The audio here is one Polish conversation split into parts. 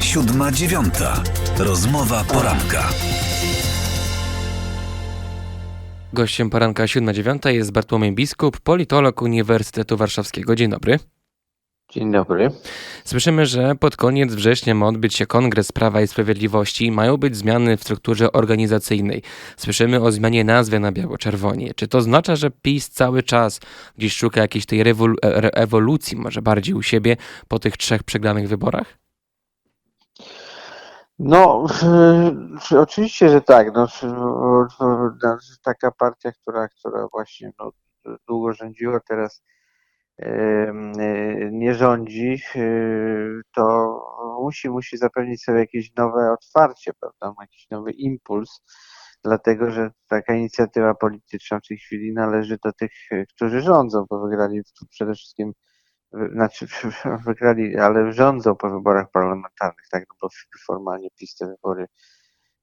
Siódma dziewiąta. Rozmowa poranka. Gościem poranka 7.9 jest Bartłomiej Biskup, politolog Uniwersytetu Warszawskiego. Dzień dobry. Dzień dobry. Słyszymy, że pod koniec września ma odbyć się Kongres Prawa i Sprawiedliwości i mają być zmiany w strukturze organizacyjnej. Słyszymy o zmianie nazwy na biało-czerwonie. Czy to oznacza, że PiS cały czas gdzieś szuka jakiejś tej rewol- e- ewolucji, może bardziej u siebie, po tych trzech przegranych wyborach? No, oczywiście, że tak. No, y, y, taka partia, która, która właśnie no, długo rządziła, teraz y, nie rządzi, y, to musi, musi zapewnić sobie jakieś nowe otwarcie, prawda? Jakiś nowy impuls, dlatego że taka inicjatywa polityczna w tej chwili należy do tych, którzy rządzą, bo wygrali przede wszystkim znaczy wygrali, ale rządzą po wyborach parlamentarnych, tak, no bo formalnie PiS te wybory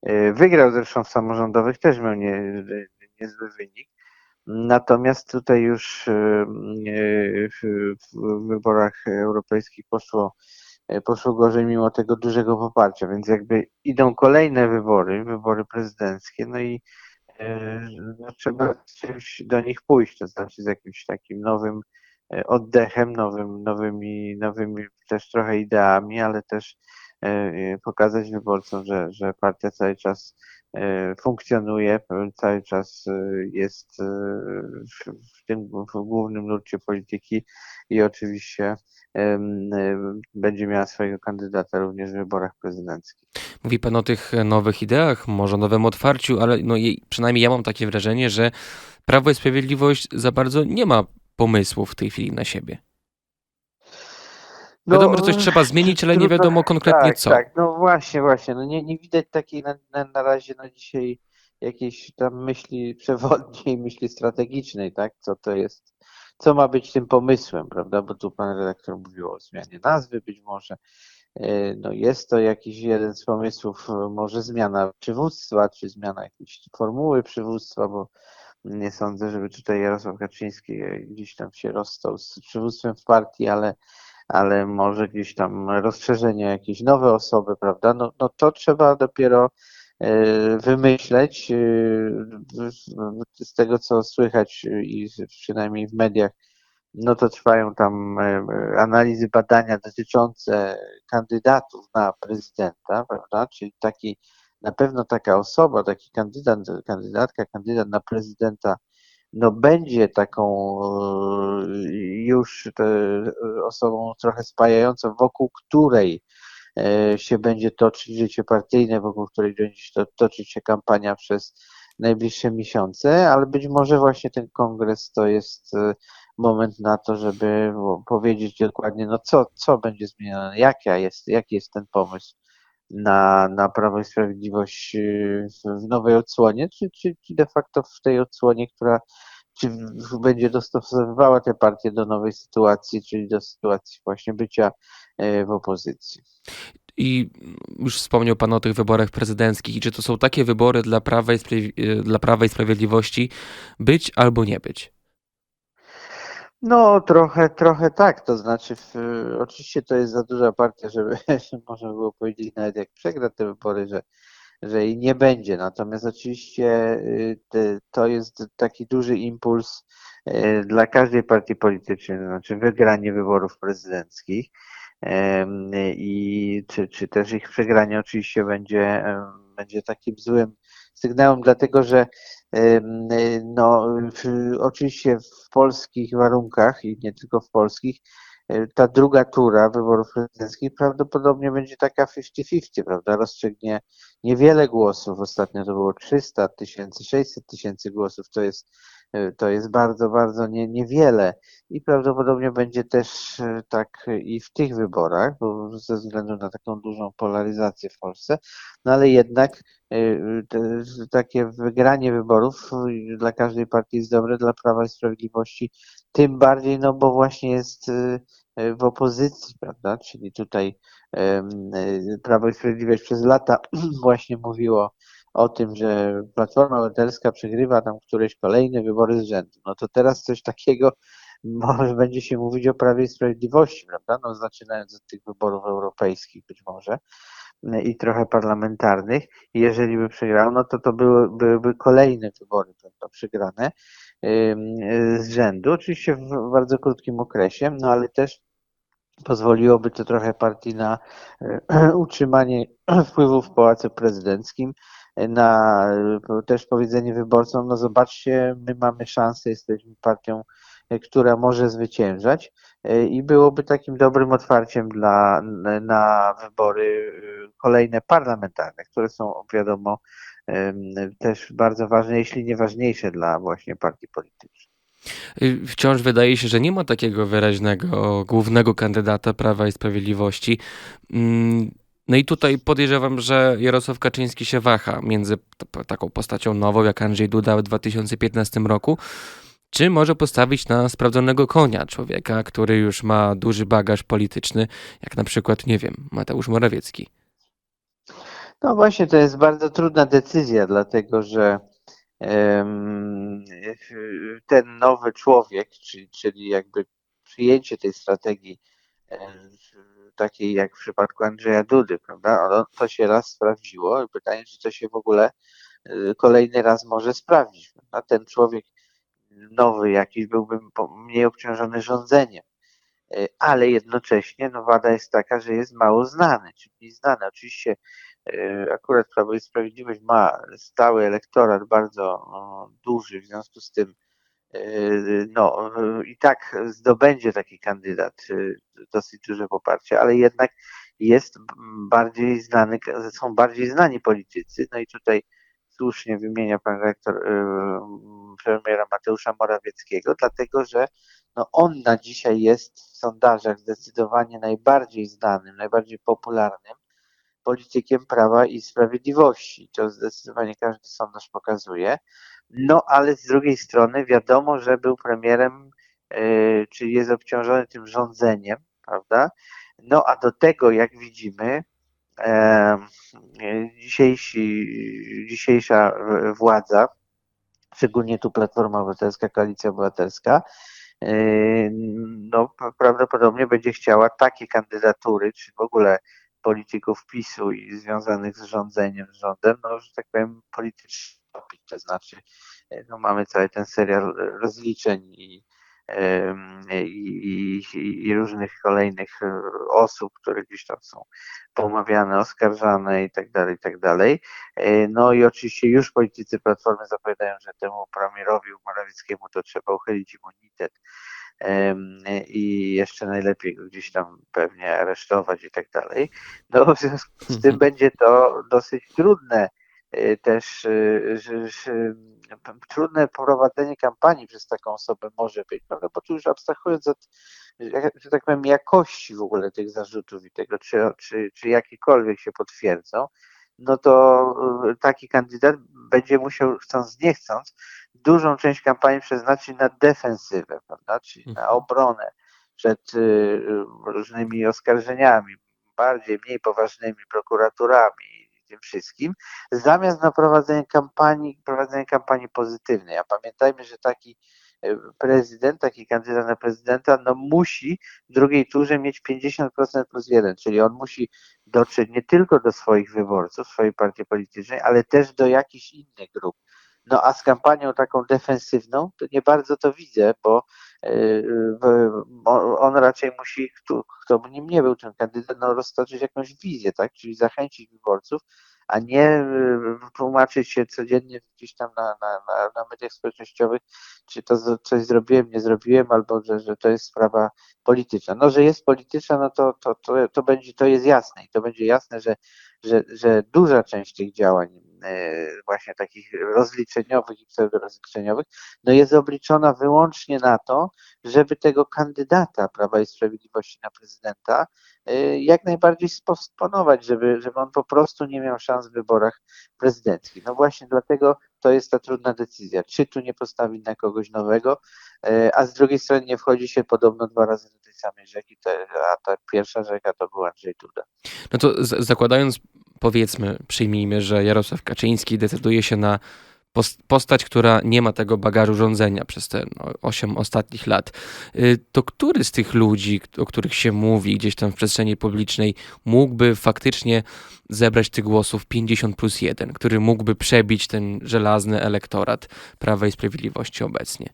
y, wygrał, zresztą w samorządowych też miał nie, niezły wynik. Natomiast tutaj już y, y, w, wyborach europejskich poszło, poszło gorzej mimo tego dużego poparcia, więc jakby idą kolejne wybory, wybory prezydenckie, no i no, trzeba do nich pójść, to znaczy z jakimś takim nowym e, oddechem, nowym, nowymi, nowymi też trochę ideami, ale też e, e, pokazać wyborcom, że, że partia cały czas e, funkcjonuje, e, cały czas e, jest e, w, tym w głównym nurcie polityki i oczywiście e, będzie miała swojego kandydata również w wyborach prezydenckich. Mówi pan o tych nowych ideach, może nowym otwarciu, ale no, przynajmniej ja mam takie wrażenie, że Prawo i Sprawiedliwość za bardzo nie ma pomysłów w tej chwili na siebie. Wiadomo, że coś trzeba zmienić, ale nie wiadomo konkretnie tak, co. Tak, no właśnie, właśnie. No nie, nie widać takiej na, na, na razie na dzisiaj jakiejś tam myśli przewodniej, myśli strategicznej, tak? Co to jest, co ma być tym pomysłem, prawda? Bo tu pan redaktor mówił o zmianie nazwy być może. E, No jest to jakiś jeden z pomysłów, e, może zmiana przywództwa, czy zmiana jakiejś formuły przywództwa, bo nie sądzę, żeby tutaj Jarosław Kaczyński gdzieś tam się rozstał z przywództwem w partii, ale ale może gdzieś tam rozszerzenie, jakieś nowe osoby, prawda? No, no to trzeba dopiero e, wymyśleć. e, Z tego, co słychać i przynajmniej w mediach, no to trwają tam e, analizy, badania dotyczące kandydatów na prezydenta, prawda? Czyli taki, na pewno taka osoba, taki kandydat, kandydatka, kandydat na prezydenta no będzie taką e, już osobą trochę spajającą, wokół której e, się będzie toczyć życie partyjne, wokół której będzie się to, toczyć się kampania przez najbliższe miesiące, ale być może właśnie ten kongres to jest e, moment na to, żeby powiedzieć dokładnie, no co, co będzie zmienione, jaka jest, jaki jest ten pomysł na, na Prawo i Sprawiedliwość y, w, nowej odsłonie, czy, czy, czy de facto w tej odsłonie, która czy będzie dostosowywała te partie do nowej sytuacji, czyli do sytuacji właśnie bycia e, w opozycji. I już wspomniał pan o tych wyborach prezydenckich. I czy to są takie wybory dla Prawa i, dla Prawa i Sprawiedliwości być albo nie być? No, trochę, trochę tak, to znaczy, w, oczywiście to jest za duża partia, żeby można było powiedzieć nawet jak przegra te wybory, że, że jej nie będzie. Natomiast oczywiście y, te, to jest taki duży impuls y, dla każdej partii politycznej, to znaczy wygranie wyborów prezydenckich. I czy, czy też ich przegranie oczywiście będzie, będzie takim złym sygnałem, dlatego że no, w, oczywiście w polskich warunkach i nie tylko w polskich, e, ta druga tura wyborów prezydenckich prawdopodobnie będzie taka 50-50, prawda? Rozstrzygnie niewiele głosów. Ostatnio to było 300 tysięcy, 600 tysięcy głosów. To jest, to jest bardzo, bardzo nie, niewiele. I prawdopodobnie będzie też e, tak i w tych wyborach, bo ze względu na taką dużą polaryzację w Polsce, no ale jednak y, te, takie wygranie wyborów dla każdej partii jest dobre, dla Prawa i Sprawiedliwości tym bardziej, no bo właśnie jest w opozycji, prawda? Czyli tutaj Prawo i Sprawiedliwość przez lata właśnie mówiło o tym, że Platforma Obywatelska przegrywa tam któreś kolejne wybory z rzędu. No to teraz coś takiego może będzie się mówić o Prawie i Sprawiedliwości, prawda? No, zaczynając od tych wyborów europejskich być może i trochę parlamentarnych. Jeżeli by przegrał, no to to były, byłyby kolejne wybory prawda, przegrane z rzędu, oczywiście w bardzo krótkim okresie, no ale też pozwoliłoby to trochę partii na utrzymanie wpływów w Pałacu Prezydenckim, na też powiedzenie wyborcom, no zobaczcie, my mamy szansę, jesteśmy partią, która może zwyciężać i byłoby takim dobrym otwarciem dla, na wybory kolejne parlamentarne, które są wiadomo też bardzo ważne, jeśli nie ważniejsze dla właśnie partii politycznych. Wciąż wydaje się, że nie ma takiego wyraźnego głównego kandydata Prawa i Sprawiedliwości. No i tutaj podejrzewam, że Jarosław Kaczyński się waha między taką postacią nową, jak Andrzej Duda w 2015 roku, czy może postawić na sprawdzonego konia, człowieka, który już ma duży bagaż polityczny, jak na przykład, nie wiem, Mateusz Morawiecki. No właśnie, to jest bardzo trudna decyzja, dlatego że ten nowy człowiek, czyli jakby przyjęcie tej strategii takiej jak w przypadku Andrzeja Dudy, prawda? To się raz sprawdziło i pytanie, czy to się w ogóle y, kolejny raz może sprawdzić. A ten człowiek nowy jakiś byłby mniej obciążony rządzeniem, y, ale jednocześnie no, wada jest taka, że jest mało znany, czyli nieznany. Oczywiście y, akurat Prawo i Sprawiedliwość ma stały elektorat bardzo duży, w związku z tym no i tak zdobędzie taki kandydat dosyć duże poparcie, ale jednak jest bardziej znany, są bardziej znani politycy, no i tutaj słusznie wymienia pan rektor premiera Mateusza Morawieckiego, dlatego że no on na dzisiaj jest w sondażach zdecydowanie najbardziej znanym, najbardziej popularnym politykiem Prawa i Sprawiedliwości. To zdecydowanie każdy sondaż pokazuje. No ale z drugiej strony wiadomo, że był premierem, yy, czyli jest obciążony tym rządzeniem, prawda? No a do tego, jak widzimy, dzisiejsi, dzisiejsza władza, szczególnie tu Platforma Obywatelska, Koalicja Obywatelska, e, no prawdopodobnie będzie chciała takie kandydatury, czy w ogóle polityków PiSu i związanych z rządzeniem, z rządem, no, że tak powiem, politycznie to znaczy e, no, mamy cały ten serial rozliczeń i, i, i, i, różnych kolejnych e, osób, które gdzieś tam są pomawiane, oskarżane i tak dalej, i tak dalej. E, no i oczywiście już politycy Platformy zapowiadają, że temu premierowi Morawieckiemu to trzeba uchylić immunitet i jeszcze najlepiej go gdzieś tam pewnie aresztować i tak dalej. No w związku z tym będzie to dosyć trudne też y, że, trudne prowadzenie kampanii przez taką osobę może być, prawda? bo tu już abstrahując od, że tak powiem, jakości w ogóle tych zarzutów i tego, czy, czy, czy jakiekolwiek się potwierdzą, no to y, taki kandydat będzie musiał, chcąc nie chcąc, dużą część kampanii przeznaczyć na defensywę, prawda? czyli na mhm. obronę przed y, różnymi oskarżeniami, bardziej, mniej poważnymi prokuraturami tym wszystkim, zamiast na prowadzenie kampanii, prowadzenie kampanii pozytywnej. A pamiętajmy, że taki y, prezydent, taki kandydat na prezydenta, no musi w drugiej turze mieć 50% plus jeden, czyli on musi dotrzeć nie tylko do swoich wyborców, swojej partii politycznej, ale też do jakichś innych grup. No a z kampanią taką defensywną to nie bardzo to widzę, bo e, on raczej musi, kto, kto by nim nie był ten kandydat, no roztoczyć jakąś wizję, tak? Czyli zachęcić wyborców, a nie e, tłumaczyć się codziennie gdzieś tam na, na, na, na mediach społecznościowych, czy to coś zrobiłem, nie zrobiłem, albo że, że to jest sprawa polityczna. No, że jest polityczna, no to, to, to, to będzie, to jest jasne i to będzie jasne, że, że, że duża część tych działań właśnie takich rozliczeniowych i pseudorozliczeniowych, no jest obliczona wyłącznie na to, żeby tego kandydata Prawa i Sprawiedliwości na prezydenta e, jak najbardziej spostponować, żeby, żeby on po prostu nie miał szans w wyborach prezydenckich. No właśnie dlatego to jest ta trudna decyzja, czy tu nie postawić na kogoś nowego, e, a z drugiej strony nie wchodzi się podobno dwa razy do tej samej rzeki, a ta pierwsza rzeka to był Andrzej Duda. No to zakładając powiedzmy, przyjmijmy, że Jarosław Kaczyński decyduje się na pos- postać, która nie ma tego bagażu rządzenia przez te no, 8 ostatnich lat. Y, To który z tych ludzi, o których się mówi gdzieś tam w przestrzeni publicznej, mógłby faktycznie zebrać tych głosów 50 plus 1, który mógłby przebić ten żelazny elektorat Prawa i Sprawiedliwości obecnie?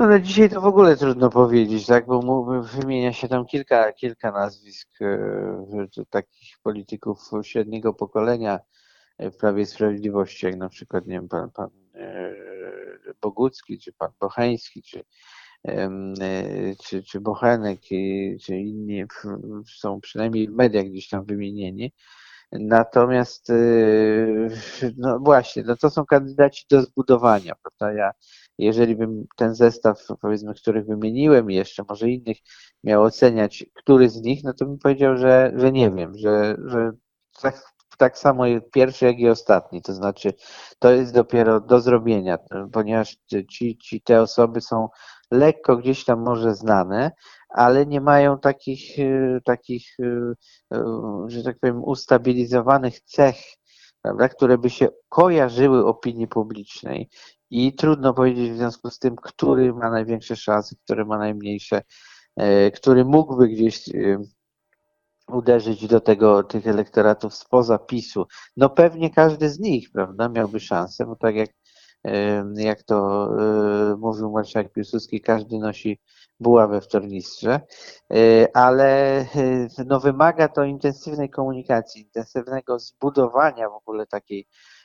No na dzisiaj to w ogóle trudno powiedzieć, tak, bo wymienia się tam kilka, kilka nazwisk e, takich polityków średniego pokolenia e, w Prawie Sprawiedliwości, jak na przykład, nie wiem, pan, pan e, Bogucki, czy pan Bocheński, czy, czy, czy Bochenek, i- czy inni są przynajmniej w mediach gdzieś tam wymienieni. Natomiast, no właśnie, no to są kandydaci do zbudowania, prawda? Ja, jeżeli bym ten zestaw, powiedzmy, których wymieniłem i jeszcze może innych miał oceniać, który z nich, no to bym powiedział, że, że nie wiem, że, że tak, tak samo pierwszy, jak i ostatni. To znaczy, to jest dopiero do zrobienia, ponieważ ci, ci te osoby są lekko gdzieś tam może znane, ale nie mają takich, e, takich, e, e, że tak powiem, ustabilizowanych cech, prawda, które by się kojarzyły opinii publicznej. I trudno powiedzieć w związku z tym, który ma największe szanse, który ma najmniejsze, e, który mógłby gdzieś e, uderzyć do tego, tych elektoratów spoza PiSu. No pewnie każdy z nich, prawda, miałby szansę, bo tak jak, e, jak to mówił marszałek Piłsudski, każdy nosi buławę w tornistrze, ale no wymaga to intensywnej komunikacji, intensywnego zbudowania w ogóle takiej ta-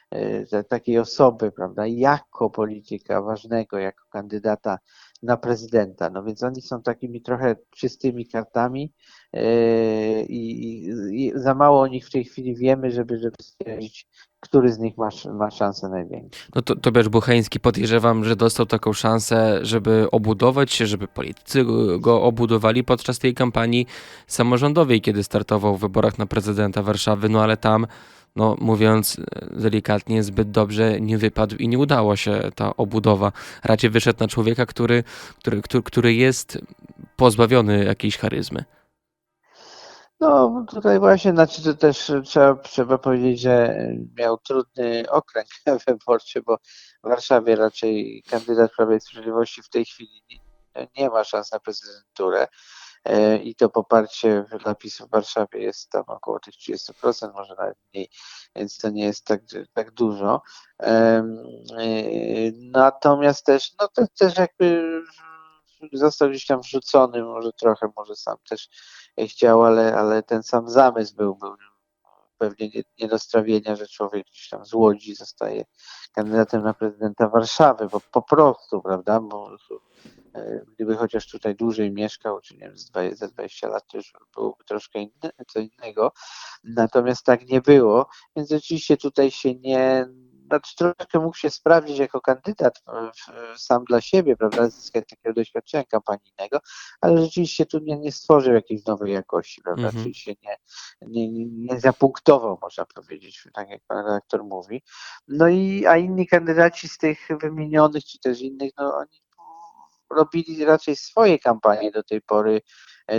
takiej osoby, prawda, jako polityka ważnego, jako kandydata na prezydenta. No więc oni są takimi trochę czystymi kartami e, i, i, i za mało o nich w tej chwili wiemy, żeby, żeby stwierdzić, który z nich ma, ma szansę największą. No to Tobiasz Bucheński podejrzewam, że dostał taką szansę, żeby obudować się, żeby politycy go obudowali podczas tej kampanii samorządowej, kiedy startował w wyborach na prezydenta Warszawy, no ale tam, no mówiąc e, delikatnie, zbyt dobrze nie wypadł i nie udało się ta obudowa. Raczej wyszedł na człowieka, który, który, który, który jest pozbawiony jakiejś charyzmy. No tutaj właśnie, znaczy to też trzeba, trzeba powiedzieć, że miał trudny okręg wyborczy, bo w Warszawie raczej kandydat Prawa i Sprawiedliwości w tej chwili nie, nie ma szans na prezydenturę i to poparcie dla PiSu w Warszawie jest tam około tych 30%, może nawet mniej, więc to nie jest tak, tak dużo. E, Natomiast też, no to też jakby został gdzieś tam wrzucony, może trochę, może sam też chciał, ale, ale ten sam zamysł był, był pewnie nie, nie do strawienia, że człowiek gdzieś tam z Łodzi zostaje kandydatem na prezydenta Warszawy, bo po prostu, prawda, bo e, gdyby chociaż tutaj dłużej mieszkał, czy nie wiem, z 20, za 20 lat, to już byłoby troszkę inne, co innego, natomiast tak nie było, więc oczywiście tutaj się nie, znaczy troszkę mógł się sprawdzić jako kandydat e, sam dla siebie, prawda, zyskać takiego doświadczenia kampanijnego, ale rzeczywiście tu nie, nie stworzył jakiejś nowej jakości, prawda, Mhm. czyli się nie, nie, nie, nie zapunktował, można powiedzieć, tak jak pan redaktor mówi. No i, a inni kandydaci z tych wymienionych, czy też innych, no oni robili raczej swoje kampanie do tej pory,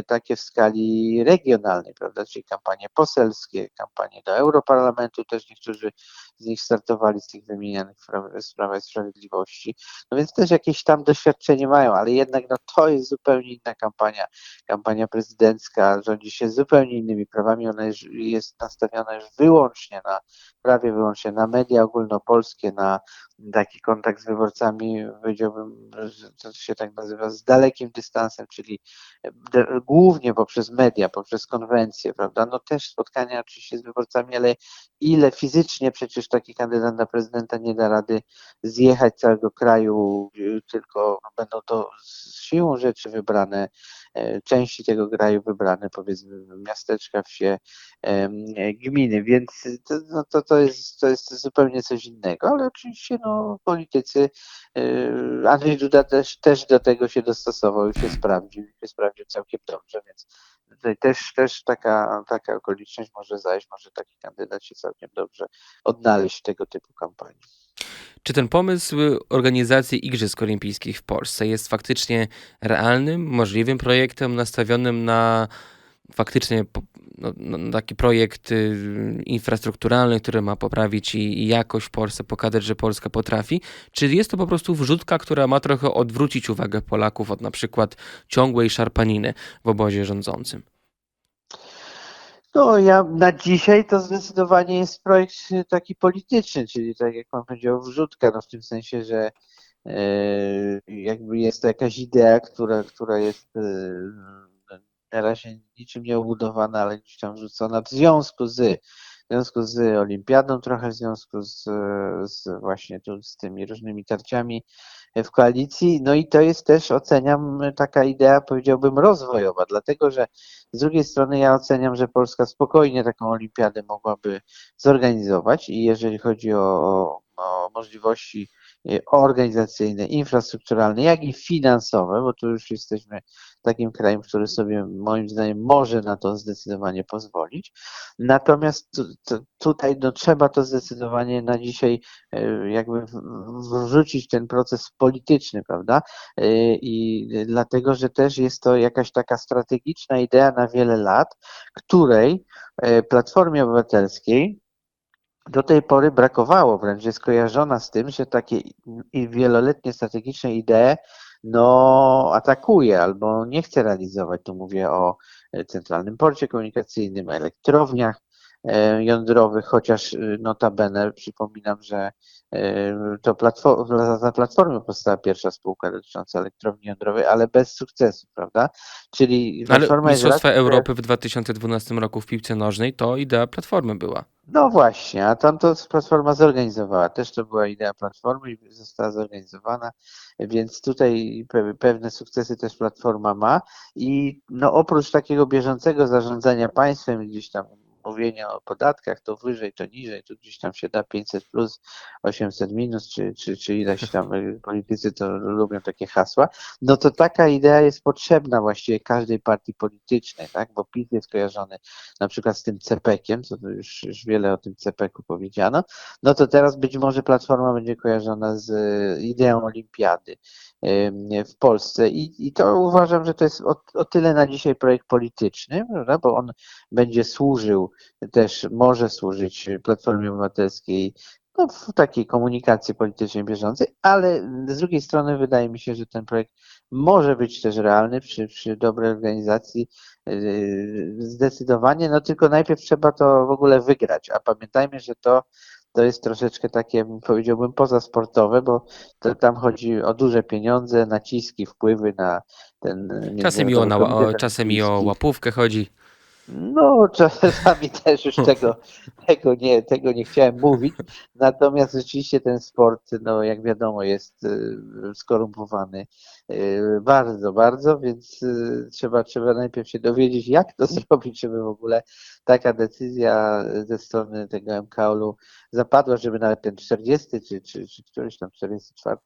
takie w skali regionalnej, prawda, czyli kampanie poselskie, kampanie do Europarlamentu, też niektórzy z nich startowali z tych wymienionych z i Sprawiedliwości, no więc też jakieś tam doświadczenie mają, ale jednak no to jest zupełnie inna kampania, kampania prezydencka, rządzi się zupełnie innymi prawami, ona jest, nastawiona już wyłącznie na, prawie wyłącznie na media ogólnopolskie, na taki kontakt z wyborcami, powiedziałbym, że to się tak nazywa, z dalekim dystansem, czyli głównie poprzez media, poprzez konwencje, prawda? No też spotkania oczywiście z wyborcami, ale ile fizycznie przecież taki kandydat na prezydenta nie da rady zjechać całego kraju, tylko będą to z siłą rzeczy wybrane części tego kraju wybrane, powiedzmy miasteczka, wsie, e, gminy, więc to, no to, to, jest, to jest zupełnie coś innego, ale oczywiście no, politycy, e, Andrzej Duda też, też do tego się dostosował i się sprawdził, i się sprawdził całkiem dobrze, więc tutaj też, też taka, taka okoliczność może zajść, może taki kandydat się całkiem dobrze odnaleźć w tego typu kampanii. Czy ten pomysł organizacji Igrzysk Olimpijskich w Polsce jest faktycznie realnym, możliwym projektem nastawionym na faktycznie no, no, taki projekt y, infrastrukturalny, który ma poprawić i, i jakość w Polsce, pokazać, że Polska potrafi? Czy jest to po prostu wrzutka, która ma trochę odwrócić uwagę Polaków od na przykład ciągłej szarpaniny w obozie rządzącym? No, ja na dzisiaj to zdecydowanie jest projekt taki polityczny, czyli tak jak pan powiedział, wrzutka, no w tym sensie, że e, jakby jest to jakaś idea, która, która jest e, na razie niczym nie obudowana, ale gdzieś tam wrzucona w związku z, w związku z olimpiadą, trochę w związku z, z właśnie tu z tymi różnymi tarciami w koalicji. No i to jest też, oceniam, taka idea, powiedziałbym, rozwojowa, dlatego że z drugiej strony ja oceniam, że Polska spokojnie taką olimpiadę mogłaby zorganizować i jeżeli chodzi o, o, o możliwości organizacyjne, infrastrukturalne, jak i finansowe, bo tu już jesteśmy takim krajem, który sobie moim zdaniem może na to zdecydowanie pozwolić. Natomiast tu, tu, tutaj no, trzeba to zdecydowanie na dzisiaj e, jakby wrzucić ten proces polityczny, prawda? E, I dlatego, że też jest to jakaś taka strategiczna idea na wiele lat, której e, Platformie Obywatelskiej do tej pory brakowało, wręcz jest kojarzona z tym, że takie wieloletnie strategiczne idee no, atakuje albo nie chce realizować. Tu mówię o e, Centralnym Porcie Komunikacyjnym, elektrowniach jądrowych, chociaż e, notabene przypominam, że e, to platform, za platformą powstała pierwsza spółka dotycząca elektrowni jądrowej, ale bez sukcesu, prawda? Czyli Ale Mistrzostwa że- Europy w 2012 roku w piłce nożnej to idea Platformy była. No właśnie, a tam to Platforma zorganizowała. Też to była idea Platformy i została zorganizowana, więc tutaj pe- pewne sukcesy też Platforma ma. I no oprócz takiego bieżącego zarządzania państwem, gdzieś tam mówienia o podatkach, to wyżej, to niżej, tu gdzieś tam się da 500 plus, 800 minus, czy, czy, czy ileś tam y, politycy to lubią takie hasła, no to taka idea jest potrzebna właściwie każdej partii politycznej, tak? Bo PiS jest kojarzony na przykład z tym CPK-iem, co to już, już wiele o tym CPK-u powiedziano, no to teraz być może Platforma będzie kojarzona z e, ideą olimpiady w Polsce. I, i to uważam, że to jest o, o tyle na dzisiaj projekt polityczny, prawda? bo on będzie służył też, może służyć Platformie Obywatelskiej no, w takiej komunikacji politycznej bieżącej, ale z drugiej strony wydaje mi się, że ten projekt może być też realny przy, przy dobrej organizacji Yy, Zdecydowanie, no tylko najpierw trzeba to w ogóle wygrać, a pamiętajmy, że to, to jest troszeczkę takie, powiedziałbym, pozasportowe, bo tam chodzi o duże pieniądze, naciski, wpływy na ten Czasem i o, na, o, czasem i o łapówkę chodzi. No, czasami też już tego, tego, nie, tego nie chciałem mówić. Natomiast rzeczywiście ten sport, no jak wiadomo, jest y, skorumpowany bardzo, bardzo, więc y, trzeba, trzeba najpierw się dowiedzieć, jak to zrobić, żeby w ogóle taka decyzja ze strony tego MKOL-u zapadła, żeby nawet ten 40 czy, czy, czy któryś tam 44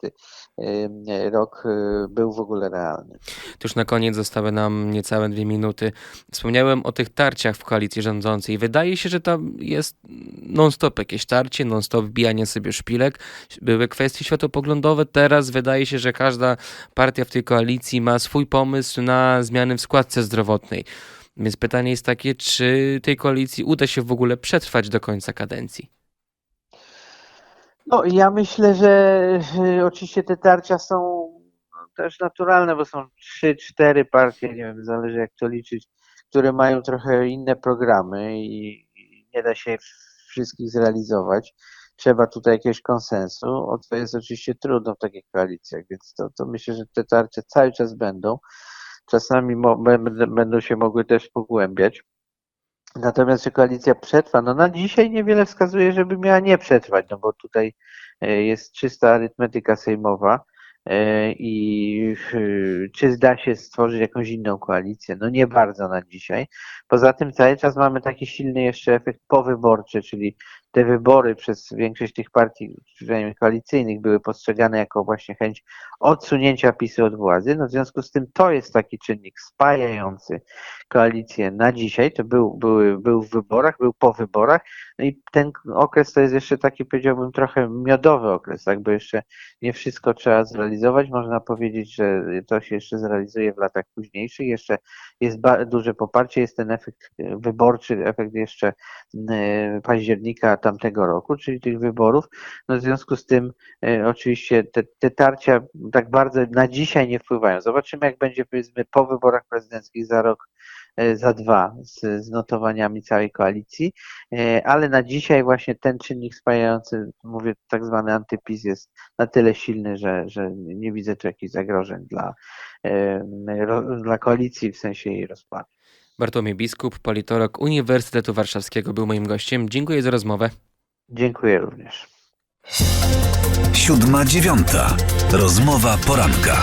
y, rok y, był w ogóle realny. To już na koniec zostały nam niecałe dwie minuty. Wspomniałem o tych tarciach w koalicji rządzącej. Wydaje się, że tam jest non-stop jakieś tarcie, non-stop wbijanie sobie szpilek. Były kwestie światopoglądowe. Teraz wydaje się, że każda partia w tej koalicji ma swój pomysł na zmiany w składce zdrowotnej. Więc pytanie jest takie, czy tej koalicji uda się w ogóle przetrwać do końca kadencji? No, ja myślę, że oczywiście te tarcia są też naturalne, bo są trzy, cztery partie, nie wiem, zależy jak to liczyć, które mają trochę inne programy i nie da się wszystkich zrealizować. Trzeba tutaj jakiegoś konsensu, o co jest oczywiście trudno w takich koalicjach, więc to, to myślę, że te tarcie cały czas będą. Czasami będą się mogły też pogłębiać. Natomiast czy koalicja przetrwa? No na dzisiaj niewiele wskazuje, żeby miała nie przetrwać, no bo tutaj e, jest czysta arytmetyka sejmowa e, i e, czy da się stworzyć jakąś inną koalicję? No nie bardzo na dzisiaj. Poza tym cały czas mamy taki silny jeszcze efekt powyborczy, czyli te wybory przez większość tych partii, przynajmniej koalicyjnych, były postrzegane jako właśnie chęć odsunięcia PiSu od władzy. No w związku z tym to jest taki czynnik spajający koalicję na dzisiaj. To był, były, był w wyborach, był po wyborach. No i ten okres to jest jeszcze taki, powiedziałbym, trochę miodowy okres, tak, bo jeszcze nie wszystko trzeba zrealizować. Można powiedzieć, że to się jeszcze zrealizuje w latach późniejszych. Jeszcze jest duże poparcie, jest ten efekt wyborczy, efekt jeszcze e, października tamtego roku, czyli tych wyborów. No w związku z tym e, oczywiście te, te tarcia tak bardzo na dzisiaj nie wpływają. Zobaczymy, jak będzie powiedzmy po wyborach prezydenckich za rok, e, za dwa z, z notowaniami całej koalicji, E, ale na dzisiaj właśnie ten czynnik spajający, mówię tak zwany antypis jest na tyle silny, że, że nie widzę tu jakichś zagrożeń dla, e, dla koalicji w sensie jej rozpadu. Bartłomiej Biskup, politolog Uniwersytetu Warszawskiego był moim gościem. Dziękuję za rozmowę. Dziękuję również. Siódma dziewiąta. Rozmowa poranka.